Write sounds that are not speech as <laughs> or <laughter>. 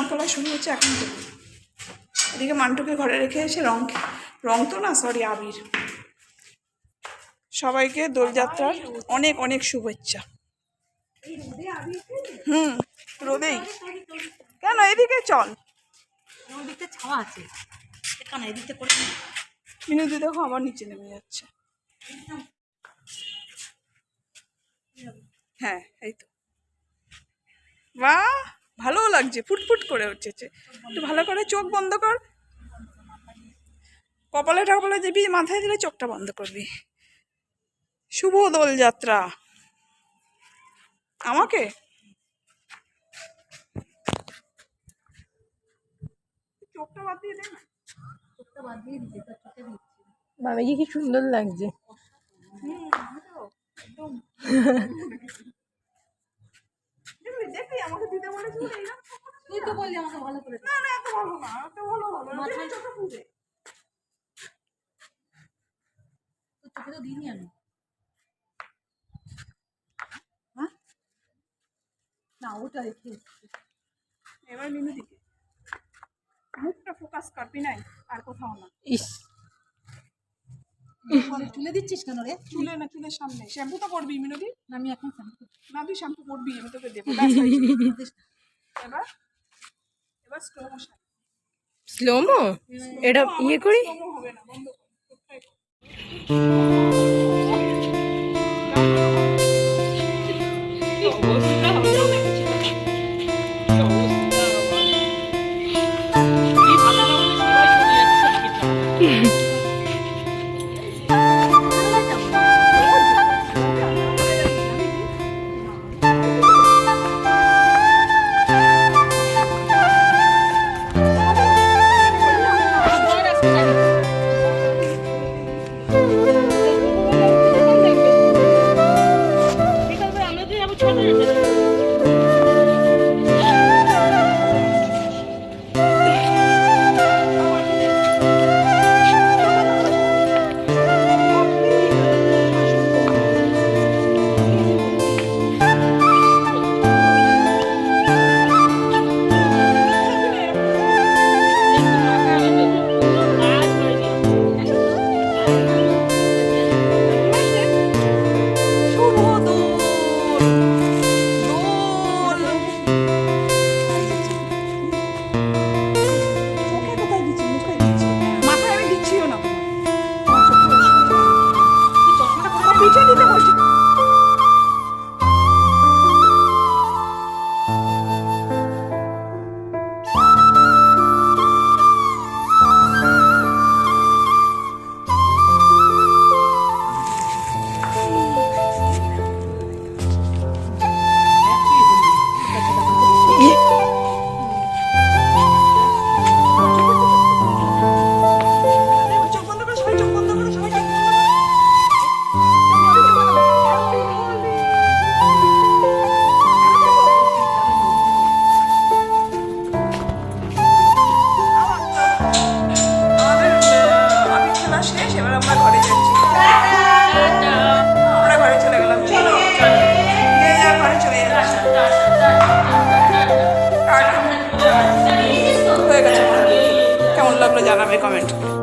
রং তোলা শুরু হচ্ছে এখন থেকে। এদিকে মান্টুকে ঘরে রেখে এসে রং রং তো না সরি আবির। সবাইকে দোলযাত্রার অনেক অনেক শুভেচ্ছা। হুম রোদেই। কেন এদিকে চল। ছাওয়া আছে। মিনুদি দেখো আমার নিচে নেমে যাচ্ছে। হ্যাঁ এই তো। বাহ! ভালো লাগছে ফুটফুট করে উঠেছে। একটু ভালো করে চোখ বন্ধ কর। কপালে টপালে দিবি মাথায় দিলে চোখটা বন্ধ করবি। শুভ দোলযাত্রা। আমাকে? চোখটা বাদ দিয়ে দে না। চোখটা বাদ দিয়ে দিতে তার দিচ্ছি। মামিকে কি সুন্দর লাগছে <laughs> দেখবি আমাকে দিতে বলেছিল এইরকম তুই তো বললি আমাকে ভালো করে না না এত ভালো না এত ভালো ভালো মাথায়- তোর তো দিইনি আমি। হ্যাঁ? না ওটা রেখে এবার মিনু দিকে। মুখটা ফোকাস করবি নাই আর কোথাও না। ইস। তুলে দিচ্ছিস কেন রে? চুলে না চুলের সামনে। শ্যাম্পু তো করবি মিনুদি না, আমি এখন শ্যাম্পু না তুই শ্যাম্পু করবি আমি তোকে দেবো। <laughs> এবার এবার স্লো মোশন স্লোমো এটা ইয়ে করি? হবে না বন্ধ Mm-hmm. Thank you. তোমরা জানাবে কমেন্ট করে